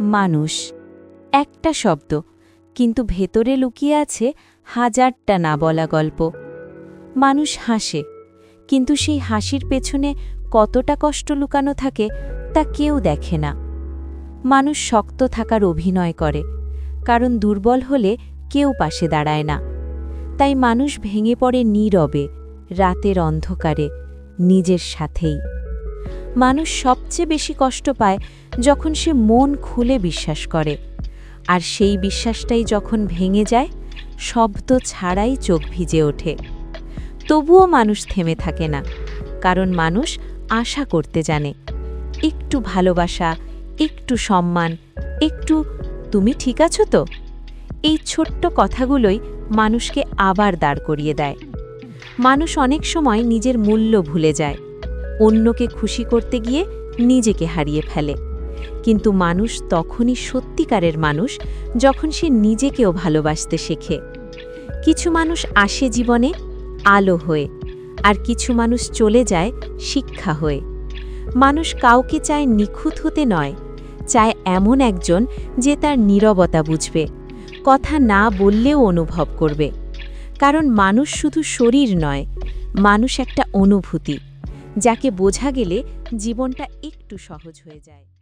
মানুষ। একটা শব্দ, কিন্তু ভেতরে লুকিয়ে আছে হাজারটা না বলা গল্প। মানুষ হাসে, কিন্তু সেই হাসির পেছনে কতটা কষ্ট লুকানো থাকে তা কেউ দেখে না। মানুষ শক্ত থাকার অভিনয় করে, কারণ দুর্বল হলে কেউ পাশে দাঁড়ায় না। তাই মানুষ ভেঙে পড়ে নীরবে, রাতের অন্ধকারে, নিজের সাথেই। মানুষ সবচেয়ে বেশি কষ্ট পায় যখন সে মন খুলে বিশ্বাস করে। আর সেই বিশ্বাসটাই যখন ভেঙে যায়, শব্দ ছাড়াই চোখ ভিজে ওঠে। তবুও মানুষ থেমে থাকে না, কারণ মানুষ আশা করতে জানে, একটু ভালোবাসা, একটু সম্মান, একটু তুমি ঠিক আছো তো? এই ছোট্ট কথাগুলোই মানুষকে আবার দাঁড় করিয়ে দেয়। মানুষ অনেক সময় নিজের মূল্য ভুলে যায়। অন্যকে খুশি করতে গিয়ে নিজেকে হারিয়ে ফেলে। কিন্তু মানুষ তখনই সত্যিকারের মানুষ যখন সে নিজেকেও ভালোবাসতে শেখে। কিছু মানুষ আসে জীবনে আলো হয়ে, আর কিছু মানুষ চলে যায় শিক্ষা হয়ে। মানুষ কাউকে চায় নিখুঁত হতে নয়, চায় এমন একজন যে তার নীরবতা বুঝবে, কথা না বললেও অনুভব করবে। কারণ মানুষ শুধু শরীর নয়, মানুষ একটা অনুভূতি। যাকে বোঝা গেলে জীবনটা একটু সহজ হয়ে যায়।